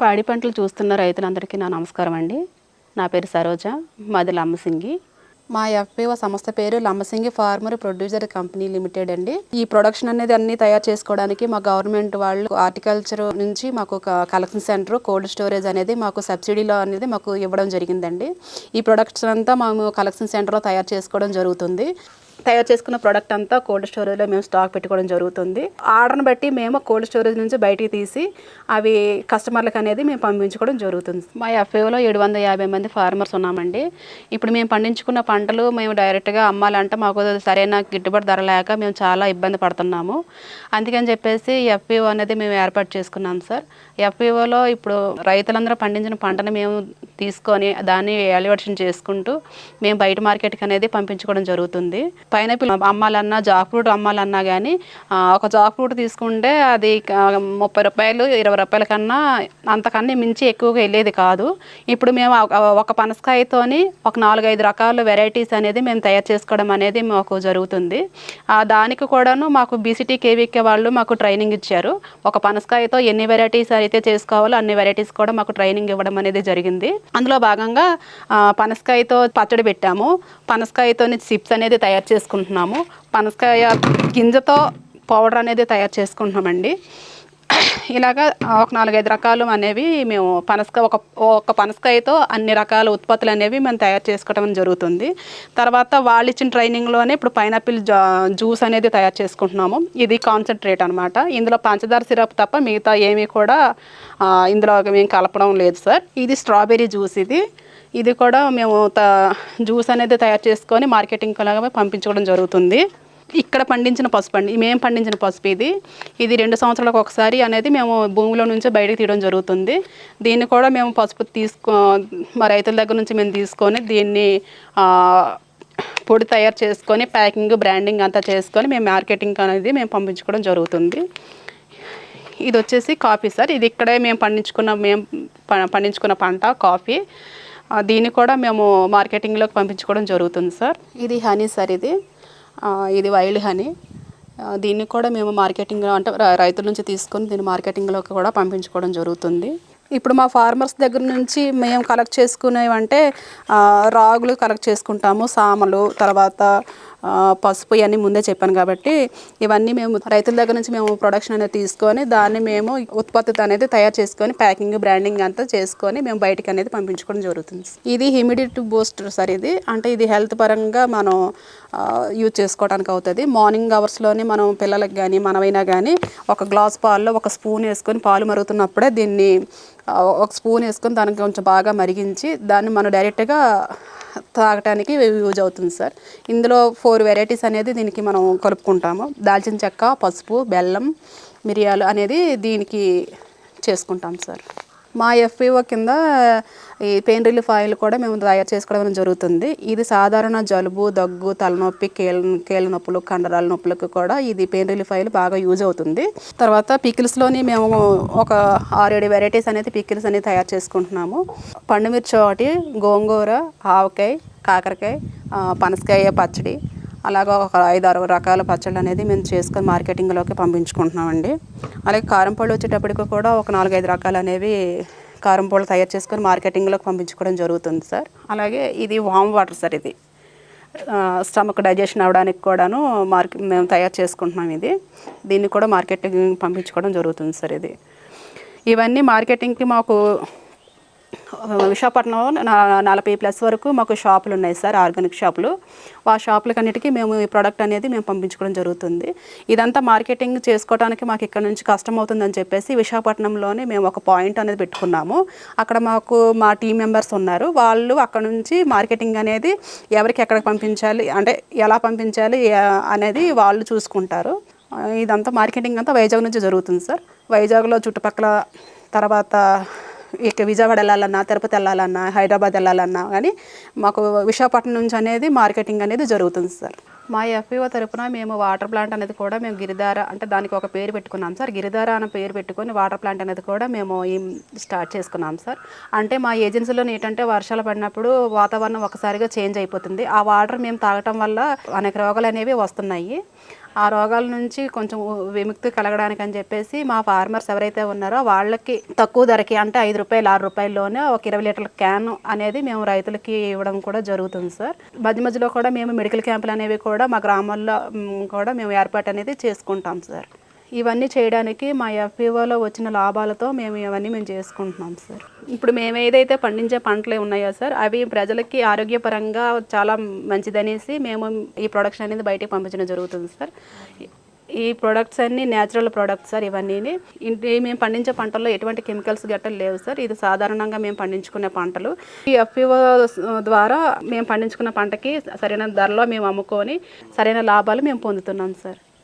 పాడి పంటలు చూస్తున్న రైతులందరికీ నా నమస్కారం అండి. నా పేరు సరోజ మాది లమ్మసింగి. మా ఎఫ్పిఓ సంస్థ పేరు Lammasingi farmer producer company limited అండి. ఈ ప్రొడక్షన్ అనేది అన్ని తయారు చేసుకోవడానికి మా గవర్నమెంట్ వాళ్ళు హార్టికల్చర్ నుంచి మాకు ఒక కలెక్షన్ సెంటర్ కోల్డ్ స్టోరేజ్ అనేది మాకు సబ్సిడీలో అనేది మాకు ఇవ్వడం జరిగిందండి. ఈ ప్రొడక్షన్ అంతా మేము కలెక్షన్ సెంటర్లో తయారు చేసుకోవడం జరుగుతుంది. తయారు చేసుకున్న ప్రోడక్ట్ అంతా కోల్డ్ స్టోరేజ్లో మేము స్టాక్ పెట్టుకోవడం జరుగుతుంది. ఆర్డర్ని బట్టి మేము కోల్డ్ స్టోరేజ్ నుంచి బయటికి తీసి అవి కస్టమర్లకు అనేది మేము పంపించుకోవడం జరుగుతుంది. మా ఎఫ్ఏలో ఏడు వందల యాభై మంది ఫార్మర్స్ ఉన్నామండి. ఇప్పుడు మేము పండించుకున్న పంటలు మేము డైరెక్ట్గా అమ్మాలంటే మాకు సరైన గిట్టుబాటు ధర లేక మేము చాలా ఇబ్బంది పడుతున్నాము. అందుకని చెప్పేసి ఎఫ్పిఓ అనేది మేము ఏర్పాటు చేసుకున్నాం సార్ ఎఫ్పిఓలో ఇప్పుడు రైతులందరూ పండించిన పంటను మేము తీసుకొని దాన్ని ఎలివేషన్ చేసుకుంటూ మేము బయట మార్కెట్కి అనేది పంపించుకోవడం జరుగుతుంది. పైనాపిల్ అమ్మాలన్నా జాక్ ఫ్రూట్ అమ్మాలన్నా కానీ ఒక జాక్ ఫ్రూట్ తీసుకుంటే అది ముప్పై రూపాయలు ఇరవై రూపాయల కన్నా అంతకన్నా మించి ఎక్కువగా వెళ్ళేది కాదు. ఇప్పుడు మేము ఒక- పనసకాయతోని ఒక నాలుగైదు రకాల వెరైటీస్ అనేది మేము తయారు చేసుకోవడం అనేది మాకు జరుగుతుంది. దానికి కూడాను మాకు బీసీటీ కేవీకే వాళ్ళు మాకు ట్రైనింగ్ ఇచ్చారు. ఒక పనసకాయతో ఎన్ని వెరైటీస్ అయితే చేసుకోవాలో అన్ని వెరైటీస్ కూడా మాకు ట్రైనింగ్ ఇవ్వడం అనేది జరిగింది. అందులో భాగంగా పనసకాయతో పచ్చడి పెట్టాము. పనసకాయతో చిప్స్ అనేది తయారు చేసుకుంటున్నాము. పనసకాయ గింజతో పౌడర్ అనేది తయారు చేసుకుంటున్నామండి. ఇలాగా ఒక నాలుగైదు రకాలు అనేవి మేము పనసకాయ ఒక ఒక పనసకాయతో అన్ని రకాల ఉత్పత్తులు అనేవి మేము తయారు చేసుకోవడం జరుగుతుంది. తర్వాత వాళ్ళు ఇచ్చిన ట్రైనింగ్లోనే ఇప్పుడు పైనాపిల్ జ్యూస్ అనేది తయారు చేసుకుంటున్నాము. ఇది కాన్సన్ట్రేట్ అనమాట ఇందులో పంచదార సిరప్ తప్ప మిగతా ఏమీ కూడా ఇందులో మేము కలపడం లేదు సార్. ఇది స్ట్రాబెర్రీ జ్యూస్ ఇది. ఇది కూడా మేము త జ్యూస్ అనేది తయారు చేసుకొని మార్కెటింగ్ లాగా పంపించుకోవడం జరుగుతుంది. ఇక్కడ పండించిన పసుపు అండి మేము పండించిన పసుపు ఇది. ఇది రెండు సంవత్సరాలకు ఒకసారి అనేది మేము భూమిలో నుంచి బయటకు తీయడం జరుగుతుంది. దీన్ని కూడా మేము పసుపు తీసుకో మా రైతుల దగ్గర నుంచి మేము తీసుకొని దీన్ని పొడి తయారు చేసుకొని ప్యాకింగ్ బ్రాండింగ్ అంతా చేసుకొని మేము మార్కెటింగ్ అనేది మేము పంపించుకోవడం జరుగుతుంది. ఇది వచ్చేసి కాఫీ సార్. ఇది ఇక్కడే మేము పండించుకున్న మేము ప- పండించుకున్న పంట కాఫీ. దీన్ని కూడా మేము మార్కెటింగ్లోకి పంపించుకోవడం జరుగుతుంది సార్. ఇది హనీ సార్ ఇది. ఇది వైల్డ్ హనీ. దీన్ని కూడా మేము మార్కెటింగ్ అంటే రైతుల నుంచి తీసుకొని దీన్ని మార్కెటింగ్లోకి కూడా పంపించుకోవడం జరుగుతుంది. ఇప్పుడు మా ఫార్మర్స్ దగ్గర నుంచి మేము కలెక్ట్ చేసుకునేవంటే రాగులు కలెక్ట్ చేసుకుంటాము సామలు తర్వాత పసుపు ఇవన్నీ ముందే చెప్పాను కాబట్టి ఇవన్నీ మేము రైతుల దగ్గర నుంచి మేము ప్రొడక్షన్ అనేది తీసుకొని దాన్ని మేము ఉత్పత్తి అనేది తయారు చేసుకొని ప్యాకింగ్ బ్రాండింగ్ అంతా చేసుకొని మేము బయటికి అనేది పంపించుకోవడం జరుగుతుంది. ఇది హ్యూమిడిటీ బూస్టర్ సార్ ఇది. అంటే ఇది హెల్త్ పరంగా మనం యూజ్ చేసుకోవడానికి అవుతుంది. మార్నింగ్ అవర్స్లోనే మనం పిల్లలకి కానీ మనమైనా కానీ ఒక గ్లాస్ పాల్లో ఒక స్పూన్ వేసుకొని పాలు మరుగుతున్నప్పుడే దీన్ని ఒక స్పూన్ వేసుకొని దానికి కొంచెం బాగా మరిగించి దాన్ని మనం డైరెక్ట్గా తాగటానికి యూజ్ అవుతుంది సార్. ఇందులో ఫోర్ వెరైటీస్ అనేది దీనికి మనం కలుపుకుంటాము. దాల్చిన చెక్క పసుపు బెల్లం మిరియాలు అనేది దీనికి చేసుకుంటాం సార్. మా ఎఫ్పిఓ కింద ఈ పెయిన్ రిలీఫ్ ఆయిల్ కూడా మేము తయారు చేసుకోవడం జరుగుతుంది. ఇది సాధారణ జలుబు దగ్గు తలనొప్పి కీళ్ళ కీళ్ళ నొప్పులు కండరాల నొప్పులకు కూడా ఇది పెయిన్ రిలీఫ్ ఆయిల్ బాగా యూజ్ అవుతుంది. తర్వాత పికిల్స్లోని మేము ఒక ఆరేడు వెరైటీస్ అనేది పికిల్స్ అనేది తయారు చేసుకుంటున్నాము. పండుమిర్చి ఒకటి గోంగూర ఆవకాయ కాకరకాయ పనసకాయ పచ్చడి అలాగా ఒక ఐదు ఆరు రకాల పచ్చళ్ళు అనేది మేము చేసుకొని మార్కెటింగ్లోకి పంపించుకుంటున్నామండి. అలాగే కారం పళ్ళు వచ్చేటప్పటికి కూడా ఒక నాలుగైదు రకాలు అనేవి కారం పళ్ళు తయారు చేసుకొని మార్కెటింగ్లోకి పంపించుకోవడం జరుగుతుంది సార్. అలాగే ఇది వామ్ వాటర్ సార్ ఇది. స్టమక్ డైజెషన్ అవ్వడానికి కూడాను మార్కెట్ మేము తయారు చేసుకుంటున్నాం ఇది. దీన్ని కూడా మార్కెటింగ్ పంపించుకోవడం జరుగుతుంది సార్ ఇది. ఇవన్నీ మార్కెటింగ్కి మాకు విశాఖపట్నంలో నలభై ప్లస్ వరకు మాకు షాపులు ఉన్నాయి సార్ ఆర్గానిక్ షాపులు. ఆ షాపులకన్నిటికీ మేము ఈ ప్రోడక్ట్ అనేది మేము పంపించుకోవడం జరుగుతుంది. ఇదంతా మార్కెటింగ్ చేసుకోవడానికి మాకు ఇక్కడ నుంచి కష్టం అవుతుందని చెప్పేసి విశాఖపట్నంలోనే మేము ఒక పాయింట్ అనేది పెట్టుకున్నాము. అక్కడ మాకు మా టీం మెంబర్స్ ఉన్నారు. వాళ్ళు అక్కడ నుంచి మార్కెటింగ్ అనేది ఎవరికి ఎక్కడికి పంపించాలి అంటే ఎలా పంపించాలి అనేది వాళ్ళు చూసుకుంటారు. ఇదంతా మార్కెటింగ్ అంతా వైజాగ్ నుంచి జరుగుతుంది సార్. వైజాగ్లో చుట్టుపక్కల తర్వాత ఇక విజయవాడ వెళ్ళాలన్నా తిరుపతి వెళ్ళాలన్నా హైదరాబాద్ వెళ్ళాలన్నా కానీ మాకు విశాఖపట్నం నుంచి అనేది మార్కెటింగ్ అనేది జరుగుతుంది సార్. మా ఎఫ్పిఓ తరపున మేము వాటర్ ప్లాంట్ అనేది కూడా మేము గిరిధార అంటే దానికి ఒక పేరు పెట్టుకున్నాం సార్. గిరిధార అనే పేరు పెట్టుకొని వాటర్ ప్లాంట్ అనేది కూడా మేము స్టార్ట్ చేసుకున్నాం సార్. అంటే మా ఏజెన్సీలో ఏంటంటే వర్షాలు పడినప్పుడు వాతావరణం ఒకసారిగా చేంజ్ అయిపోతుంది. ఆ వాటర్ మేము తాగటం వల్ల అనేక రోగాలు అనేవి వస్తున్నాయి. ఆ రోగాల నుంచి కొంచెం విముక్తి కలగడానికి అని చెప్పేసి మా ఫార్మర్స్ ఎవరైతే ఉన్నారో వాళ్ళకి తక్కువ ధరకి అంటే ఐదు రూపాయలు ఆరు రూపాయల్లోనే ఒక ఇరవై లీటర్ల క్యాన్ అనేది మేము రైతులకి ఇవ్వడం కూడా జరుగుతుంది సార్. మధ్య మధ్యలో కూడా మేము మెడికల్ క్యాంపులు అనేవి కూడా మా గ్రామాల్లో కూడా మేము ఏర్పాటు అనేది చేసుకుంటాం సార్. ఇవన్నీ చేయడానికి మా ఎఫ్పిఓలో వచ్చిన లాభాలతో మేము ఇవన్నీ మేము చేసుకుంటున్నాం సార్. ఇప్పుడు మేము ఏదైతే పండించే పంటలు ఉన్నాయో సార్ అవి ప్రజలకి ఆరోగ్యపరంగా చాలా మంచిదనేసి మేము ఈ ప్రొడక్షన్ అనేది బయటికి పంపించడం జరుగుతుంది సార్. ఈ ప్రొడక్ట్స్ అన్ని న్యాచురల్ ప్రొడక్ట్స్ సార్ ఇవన్నీ ఇంటి మేము పండించే పంటల్లో ఎటువంటి కెమికల్స్ గట్టలు లేవు సార్. ఇది సాధారణంగా మేము పండించుకునే పంటలు. ఈ ఎఫ్పిఓ ద్వారా మేము పండించుకున్న పంటకి సరైన ధరలో మేము అమ్ముకొని సరైన లాభాలు మేము పొందుతున్నాం సార్.